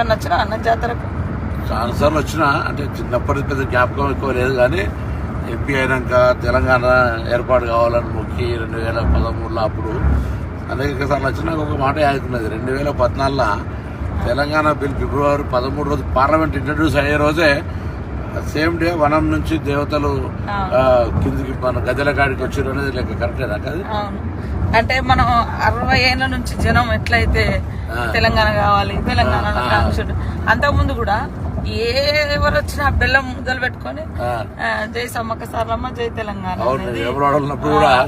ఎప్పుడన్నా వచ్చినా అన్న జాతరకు? చాలాసార్లు వచ్చిన అంటే చిన్నప్పటి పెద్ద జ్ఞాపకం ఎక్కువ లేదు కానీ ఎంపీ అయినాక తెలంగాణ ఏర్పాటు కావాలని మొక్కి రెండు వేల పదమూడులో అప్పుడు అనేక సార్లు వచ్చినాక ఒక మాట యాదుకున్నది రెండు వేల పద్నాలుగులో తెలంగాణ బిల్ ఫిబ్రవరి పదమూడు రోజు పార్లమెంట్ ఇంట్రడ్యూస్ అయ్యే రోజే సేమ్ డే వనం నుంచి దేవతలు కిందికి మన గద్దెల కాడికి వచ్చారు అనేది లెక్క కరెక్టేనా కదా అంటే మనం అరవై ఏళ్ళ నుంచి జనం ఎట్లయితే తెలంగాణ కావాలి తెలంగాణ అంతకుముందు కూడా ఎవరు వచ్చినా బెల్లం ముద్దలు పెట్టుకొని జై సమ్మక్క సారలమ్మ జై తెలంగాణ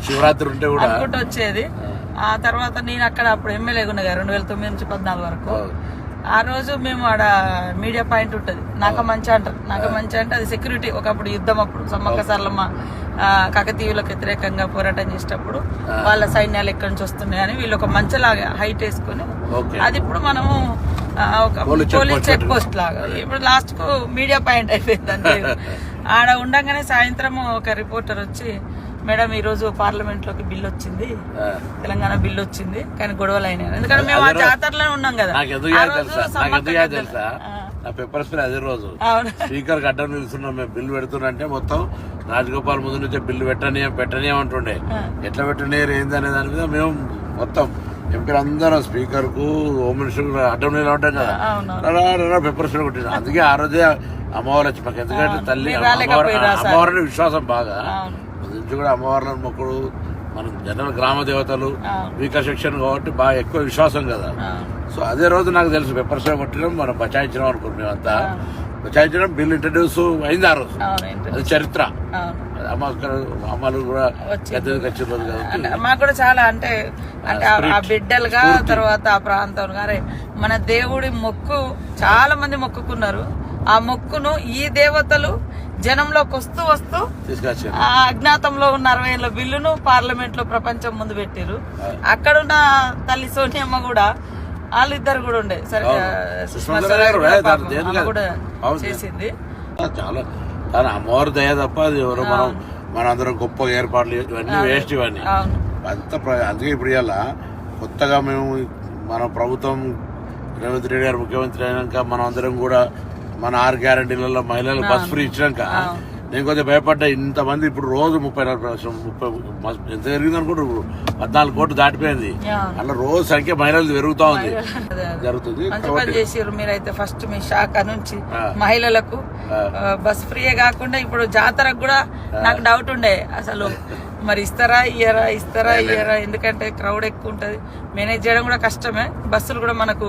శివరాత్రి ఉంటే కూడా. అనుకుంటూ వచ్చేది. ఆ. తర్వాత నేను అక్కడ అప్పుడు ఎమ్మెల్యేగా ఉండగా రెండు వేల తొమ్మిది నుంచి పద్నాలుగు వరకు. ఆ రోజు మేము ఆడ మీడియా పాయింట్ ఉంటుంది. నాక మంచి అంటారు. నాక మంచి అంటే అది సెక్యూరిటీ. ఒకప్పుడు యుద్ధం అప్పుడు సమ్మక్క సార్లమ్మ కాకతీయులకు వ్యతిరేకంగా పోరాటం చేసేటప్పుడు వాళ్ళ సైన్యాలు ఎక్కడి నుంచి వస్తున్నాయి అని వీళ్ళు ఒక మంచలాగా హైట్ వేసుకొని అది ఇప్పుడు మనము ఒక పోలీస్ చెక్ పోస్ట్ లాగా. ఇప్పుడు లాస్ట్కు మీడియా పాయింట్ అయిపోయింది అంతే. ఆడ ఉండగానే సాయంత్రం ఒక రిపోర్టర్ వచ్చి మేడం ఈ రోజు పార్లమెంట్లోకి బిల్ వచ్చింది. తెలంగాణ బిల్ వచ్చింది. కానీ గొడవలు అయినాయి. ఎందుకంటే మేము ఆ జాతరలోనే ఉన్నాం కదా. నాకు తెలుసా? నాకు. తెలుసా? నా స్ప్రే అదే రోజు. స్పీకర్ అడ్డం నిలుస్తున్నాం. మేము బిల్లు పెడుతున్నంటే మొత్తం రాజగోపాల్ ముందు నుంచే బిల్లు పెట్టని పెట్టని అంటుండే. ఎట్లా పెట్టనీయరు ఏంది అనే దాని మీద మేము మొత్తం ఎంపీలు అందరం స్పీకర్కు హోమ్ మినిస్టర్ అడ్డం నిలబడి ఉంటాం కదా పెప్పర్ స్ప్రే కొట్టింది అందుకే ఆ రోజే అమ్మవారు వచ్చి మాకు ఎందుకంటే తల్లి? అమ్మవారిని విశ్వాసం బాగా. నుంచి కూడా అమ్మవార్లను మొక్కుడు. మనం జనరల్ గ్రామ దేవతలు. వీకర్ సెక్షన్ కాబట్టి బాగా ఎక్కువ విశ్వాసం కదా. సో అదే రోజు నాకు తెలుసు పెప్పర్ స్ప్రే కొట్టడం మనం బచాయించడం అనుకున్నాం మేమంతా బచాయించడం బిల్ ఇంట్రడ్యూస్ అయింది ఆ రోజు? అది చరిత్ర. అమ్మలు కూడా మాకు కూడా చాలా అంటే అంటే ఆ- ఆ బిడ్డలుగా తర్వాత ఆ ప్రాంతం గారే మన దేవుడి మొక్కు చాలా మంది మొక్కుకున్నారు. ఆ మొక్కును ఈ దేవతలు జనంలోకి వస్తూ వస్తూ అజ్ఞాతంలో ఉన్న అరవై ఏళ్ళ బిల్లును పార్లమెంట్లో ప్రపంచం ముందు పెట్టారు అక్కడున్న తల్లి సోనియమ్మ కూడా వాళ్ళిద్దరు కూడా ఉండే. సరే. సుష్మా స్వరాజ్ కూడా. చేసింది. చాలా. కానీ అమ్మవారి దయ తప్ప అది ఎవరు మనం మనందరం గొప్ప ఏర్పాట్లు ఇవన్నీ వేస్ట్ ఇవన్నీ. అంత అందుకే ఇప్పుడు ఇవాళ కొత్తగా మేము మన ప్రభుత్వం రేవంత్ రెడ్డి గారు ముఖ్యమంత్రి అయినాక మనం అందరం కూడా మన ఆరు గ్యారంటీలలో మహిళలకు బస్ ఫ్రీ ఇచ్చినాక నేను కొద్దిగా భయపడ్డా ఇంతమంది ఇప్పుడు రోజు ముప్పై నలభై లక్షలు ముప్పై ఎంత జరిగింది అనుకుంటారు ఇప్పుడు? పద్నాలుగు కోట్లు దాటిపోయింది. అలా రోజు సంఖ్య మహిళలు పెరుగుతా ఉంది. జరుగుతుంది. చేసారు మీరైతే ఫస్ట్ మీ శాఖ నుంచి. మహిళలకు. బస్ ఫ్రీయే కాకుండా ఇప్పుడు జాతరకు కూడా నాకు డౌట్ ఉండే. అసలు మరి ఇస్తారా ఇయ్యరా ఇస్తారా ఇయ్యరా? ఎందుకంటే క్రౌడ్ ఎక్కువ ఉంటది. మేనేజ్ చేయడం కూడా కష్టమే. బస్సులు కూడా మనకు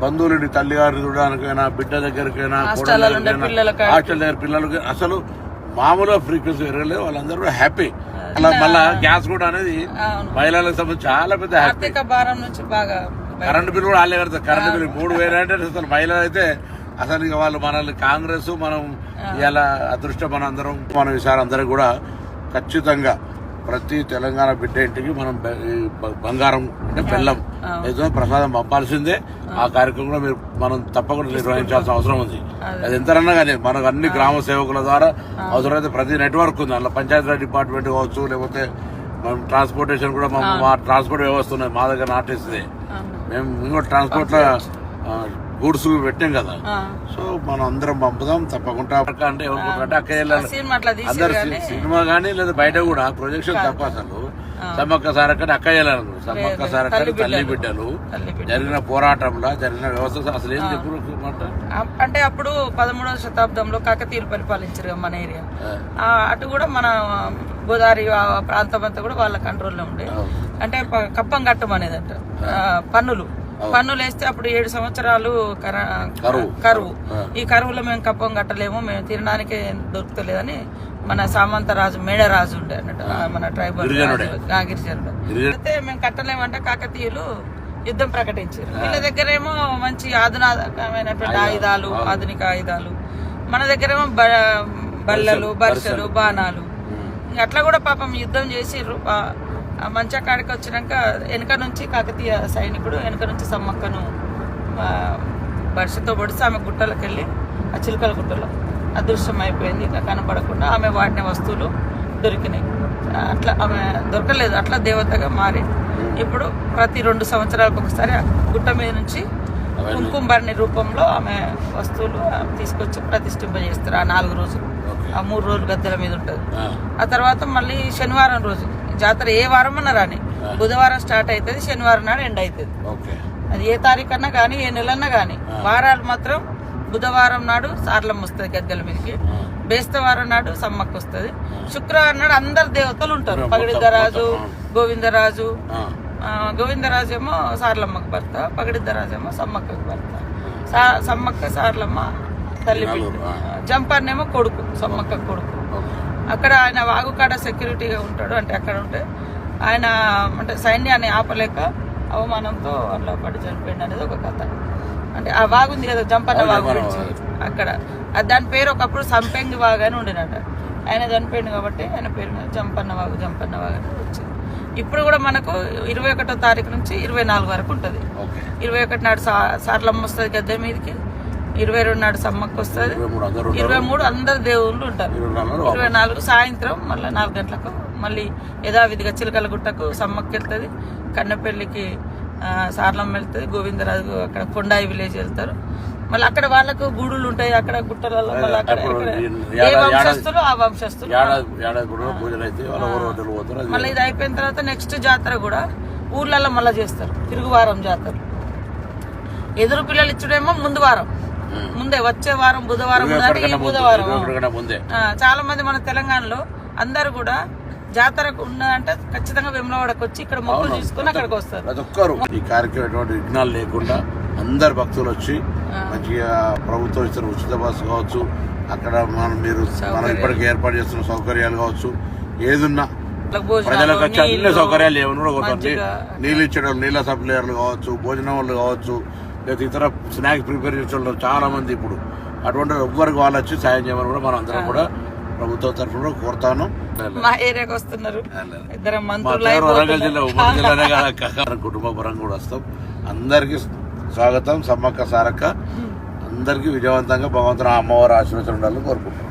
బంధువులని తల్లి గారిని చూడడానికైనా బిడ్డ దగ్గరికైనా హాస్టల్ దగ్గర పిల్లలకి అసలు మామూలుగా ఫ్రీక్వెన్సీ పెరగలేదు వాళ్ళందరూ కూడా హ్యాపీ అలా మళ్ళా గ్యాస్ కూడా అనేది మహిళలకు సంబంధించి చాలా పెద్ద హ్యాపీ ఆర్థిక భారం నుంచి బాగా కరెంటు బిల్లు కూడా వాళ్ళే కడతారు కరెంటు బిల్లు మూడు వేలు అంటే అసలు మహిళలు అయితే అసలు ఇక వాళ్ళు మనల్ని కాంగ్రెస్ మనం ఇలా అదృష్టం మనందరం మన ఈసారి అందరం కూడా ఖచ్చితంగా ప్రతి తెలంగాణ బిడ్డ ఇంటికి మనం బంగారం అంటే బెల్లం. ఏదో ప్రసాదం పంపాల్సిందే. ఆ కార్యక్రమం కూడా మీరు మనం తప్పకుండా నిర్వహించాల్సిన అవసరం ఉంది. అది. ఎంతరన్నా కానీ మనకు అన్ని గ్రామ సేవకుల ద్వారా అవసరమైతే ప్రతి నెట్వర్క్ ఉంది. అందులో పంచాయతీరాజ్ డిపార్ట్మెంట్ కావచ్చు లేకపోతే మనం ట్రాన్స్పోర్టేషన్ కూడా మా ట్రాన్స్పోర్ట్ వ్యవస్థ ఉన్నది. మా దగ్గర నాటేస్తుంది. మేము ఇంకో ట్రాన్స్పోర్ట్ గూడ్స్ పెట్టాం కదా. సో మనం అందరం పంపుదాం తప్పకుండా. అంటే ఎవరుకుంటారంటే అక్క ఆ వెళ్ళాలి సినిమా అట్లా తీసారు అందరు సినిమా కానీ లేదా బయట కూడా ప్రొజెక్షన్ తప్ప అసలు. సమ్మక్క సారక్క అక్క వెళ్ళాలి సమ్మక్క సారక్క తల్లి బిడ్డలు. జరిగిన పోరాటంలో జరిగిన వ్యవస్థ అసలు ఏం చెప్పు మాట? ఆ- అంటే అప్పుడు పదమూడవ శతాబ్దంలో కాకతీయులు పరిపాలించారు మన ఏరియా. ఆ, అటు కూడా మన గోదావరి ప్రాంతం అంతా కూడా వాళ్ళ కంట్రోల్లో ఉండే. అంటే కప్పం కట్టం అనేది అంట పన్నులు. పన్నులు వేస్తే అప్పుడు ఏడు సంవత్సరాలు కర- కరువు. కరువు. ఈ కరువులో మేము కప్పం కట్టలేము మేము తినడానికే దొరుకుతలేదని మన సామంత రాజు మేడరాజు ఉండే అన్నట్టు మన ట్రైబల్ గిరిజనుడే. అయితే మేము కట్టలేమంటే కాకతీయులు యుద్ధం ప్రకటించారు. వీళ్ళ దగ్గరేమో మంచి ఆధునాతకమైనటువంటి ఆయుధాలు. ఆధునిక ఆయుధాలు. మన దగ్గరేమో బ- బల్లలు బర్షలు బాణాలు. అట్లా కూడా పాపం యుద్ధం ఆ మంచా కాడికి వచ్చినాక వెనక నుంచి కాకతీయ సైనికుడు వెనక నుంచి సమ్మక్కను బర్షతో పొడిచి ఆమె గుట్టలకు వెళ్ళి ఆ చిలుకల గుట్టలో అదృశ్యం అయిపోయింది ఇక కనపడకుండా ఆమె వాడిన వస్తువులు దొరికినాయి. అట్లా ఆమె దొరకలేదు. అట్లా దేవతగా మారి ఇప్పుడు ప్రతి రెండు సంవత్సరాలకు ఒకసారి గుట్ట మీద నుంచి కుంకుమబర్ణి రూపంలో ఆమె వస్తువులు తీసుకొచ్చి ప్రతిష్ఠింపజేస్తారు ఆ నాలుగు రోజులు. ఆ మూడు రోజులు గద్దెల మీద ఉంటుంది. ఆ, తర్వాత మళ్ళీ శనివారం రోజు. జాతర ఏ వారం అన్నా రాని బుధవారం స్టార్ట్ అవుతుంది శనివారం నాడు ఎండ్ అవుతుంది అది ఏ తారీఖు అన్నా కానీ ఏ నెలన్నా కానీ వారాలు మాత్రం బుధవారం నాడు సార్లం వస్తుంది గద్దెల మీదకి. బేస్తవారం నాడు సమ్మక్క వస్తుంది. శుక్రవారం నాడు అందరు దేవతలు ఉంటారు. పగడిద్దరాజు గోవిందరాజు గోవిందరాజు ఏమో సార్లమ్మకు భర్త పగడిద్దరాజు ఏమో సమ్మక్కకు భర్త. సమ్మక్క సార్లమ్మ తల్లి బిడ్డ. జంపన్నేమో కొడుకు సమ్మక్క కొడుకు. అక్కడ ఆయన వాగుకాడ సెక్యూరిటీగా ఉంటాడు. అంటే అక్కడ ఉంటే ఆయన అంటే సైన్యాన్ని ఆపలేక అవమానంతో అట్లా పడి చనిపోయింది అనేది ఒక కథ. అంటే ఆ వాగు ఉంది కదా జంపన్న వాగు గురించి. అక్కడ. దాని పేరు ఒకప్పుడు సంపెంగి వాగు అని ఉండినట ఆయన చనిపోయింది కాబట్టి ఆయన పేరు మీద జంపన్న వాగు జంపన్న వాగు అని వచ్చింది. ఇప్పుడు కూడా మనకు ఇరవై ఒకటో తారీఖు నుంచి ఇరవై నాలుగు వరకు ఉంటుంది. ఇరవై ఒకటి నాడు సా సార్లమ్మ వస్తుంది గద్దె మీదకి ఇరవై రెండు నాడు సమ్మక్క వస్తుంది ఇరవై మూడు అందరూ దేవుళ్ళు ఉంటారు. ఇరవై నాలుగు సాయంత్రం మళ్ళీ నాలుగు గంటలకు మళ్ళీ యథావిధిగా చిలకల గుట్టకు సమ్మక్క వెళ్తుంది కన్నెపల్లికి ఆ, సార్లమ్మ వెళ్తుంది గోవిందరాజు అక్కడ కొండాయి విలేజ్ వెళ్తారు. మళ్ళీ అక్కడ వాళ్ళకు గూడులు ఉంటాయి అక్కడ గుట్టలలో మళ్ళీ అక్కడ ఏ వంశస్థులు ఆ వంశస్థులు. మళ్ళీ ఇది అయిపోయిన తర్వాత నెక్స్ట్ జాతర కూడా ఊర్లలో మళ్ళీ చేస్తారు తిరుగువారం జాతర. ఎదురు పిల్లలు ఇచ్చుడేమో ముందు వారం. ముందే వచ్చే వారం బుధవారం బుధవారం. చాలా మంది మన తెలంగాణలో అందరు కూడా జాతరకు ఉన్నదంటే ఖచ్చితంగా వెమ్లవాడకు వచ్చి ఇక్కడ మొక్కులు తీసుకుని అక్కడికి వస్తారు ప్రతి ఒక్కరు ఈ కార్యక్రమం విఘ్నాలు లేకుండా అందరు భక్తులు వచ్చి మంచిగా ప్రభుత్వం ఇస్తున్న ఉచిత బస్సు కావచ్చు అక్కడ మనం మీరు మనం ఇప్పటికి ఏర్పాటు చేస్తున్న సౌకర్యాలు కావచ్చు ఏదున్నా ప్రజలకు వచ్చి అన్ని సౌకర్యాలు ఏమన్నా కూడా. నీళ్ళు ఇచ్చడం నీళ్ళ సప్లయర్లు కావచ్చు భోజనం వాళ్ళు కావచ్చు లేదా ఇతర స్నాక్స్ ప్రిపేర్ చేసే చాలా మంది ఇప్పుడు. అటువంటి ఎవ్వరికి వాళ్ళు వచ్చి సాయం చేయమని కూడా మనం అందరం కూడా ప్రభుత్వం తరఫున కూడా కోరుతాను మా ఏరియాకి వస్తున్నారు. ఇద్దరు మంత్రులు. కుటుంబ పరంగా కూడా వస్తాం. అందరికి స్వాగతం సమ్మక్క సారక్క. అందరికి విజయవంతంగా భగవంతుని అమ్మవారి ఆశీర్వచనం ఉండాలని కోరుకుంటున్నాం.